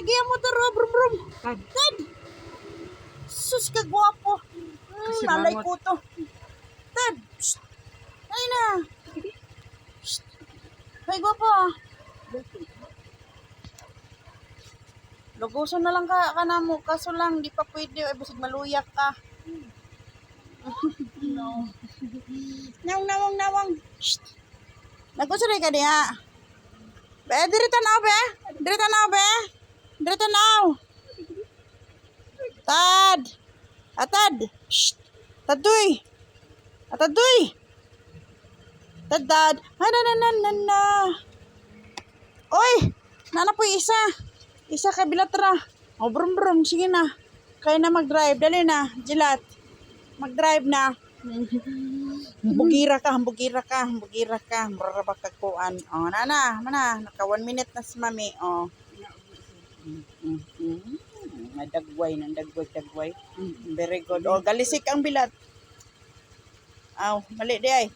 Tagiya mo to, ro, brum, brum. Tad. Tad! Sus ka gwapo. Mm, mangot. ko to. Tad! Shh. Ay na. Shh. Ay, gwapo ah. Luguson na lang ka, ka na mo. Kaso lang, di pa pwede. Ay, basig maluyak ka. no. Nawang, nawang, nawang. Shh. Nagkusuray ka diha. Be, diri tanaw, be. Diri tanaw, be. Diri tanaw. Tad. Atad. Shh. Tadoy. Atadoy. Tadad. Ay, na, na, na, na, na. Oy! Nana po isa. Isa ka bilatra. O, brum, brum. Sige na. Kaya na mag-drive. Dali na. Jilat. Mag-drive na. Hambugira ka, hambugira ka, hambugira ka. Muraraba ka kuan. O, nana, mana. Naka one minute na si mami. O. Mm, mm, mm. Nadagway, nadagway, dagway. Mm, Very good. O, galisik ang bilat. Aw, mali di ay.